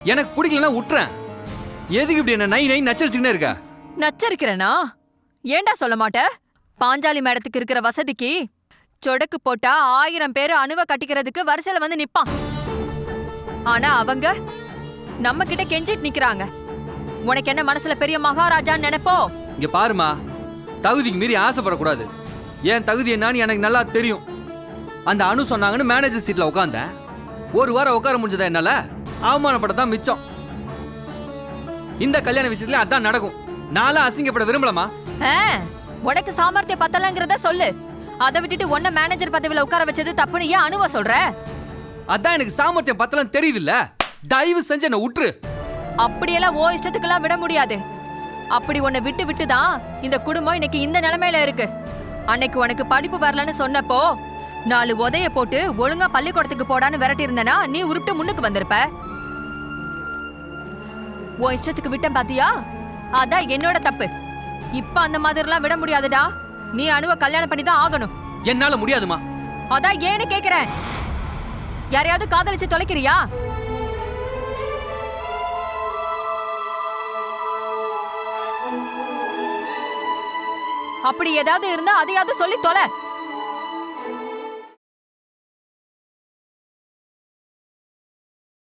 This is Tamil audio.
எனக்கு பிடிக்கலன்னா விட்டுறேன் எதுக்கு இப்படி என்ன நை நை நச்சரிச்சுக்கினே இருக்க? நச்சரிக்கிறேனா? ஏன்டா சொல்ல மாட்ட? பாஞ்சாலி மேடத்துக்கு இருக்கிற வசதிக்கு சொடக்கு போட்டா ஆயிரம் பேரு அணுவ கட்டிக்கிறதுக்கு வரிசையில வந்து நிப்பான். ஆனா அவங்க நம்ம கிட்ட கெஞ்சிட்டு நிக்கிறாங்க. உனக்கு என்ன மனசுல பெரிய மகாராஜான்னு நினைப்போ? இங்க பாருமா தகுதிக்கு மீறி ஆசைப்படக்கூடாது. என் தகுதி என்னன்னு எனக்கு நல்லா தெரியும். அந்த அணு சொன்னாங்கன்னு மேனேஜர் சீட்ல உட்காந்தேன் ஒரு வாரம் உட்கார முடிஞ்சதா என்னால? அவமானப்பட தான் மிச்சம். இந்த கல்யாண விஷயத்துல அதான் நடக்கும். நான்லாம் அசிங்கப்பட விரும்பலமா உனக்கு சாமர்த்தியம் பத்தலங்கிறத சொல்லு. அதை விட்டுட்டு உன்ன மேனேஜர் பதவியில உட்கார வச்சது தப்புன்னு ஏன் அணுவ சொல்ற? அதான் எனக்கு சாமர்த்தியம் பத்தலாம் தெரியுதுல்ல. தயவு செஞ்சு என்ன விட்டுரு அப்படியெல்லாம் ஓ இஷ்டத்துக்கெல்லாம் விட முடியாது. அப்படி உன்னை விட்டு விட்டு தான் இந்த குடும்பம் இன்னைக்கு இந்த நிலைமையில இருக்கு. அன்னைக்கு உனக்கு படிப்பு வரலன்னு சொன்னப்போ நாலு உதைய போட்டு ஒழுங்கா பள்ளிக்கூடத்துக்கு போடான்னு விரட்டி இருந்தனா நீ உருப்பிட்டு முன்னுக்கு வந்திருப்ப. உன் இஷ்டத்துக்கு விட்டேன் பாத்தியா? அதான் என்னோட தப்பு. இப்ப அந்த மாதிரிலாம் விட முடியாதுடா. நீ அணுவ கல்யாணம் பண்ணி தான் ஆகணும். என்னால முடியாதுமா. அதான் ஏன்னு கேக்குறேன். யாரையாவது காதலிச்சு தொலைக்கிறியா? அப்படி ஏதாவது இருந்தா அதையாவது சொல்லி தொலை.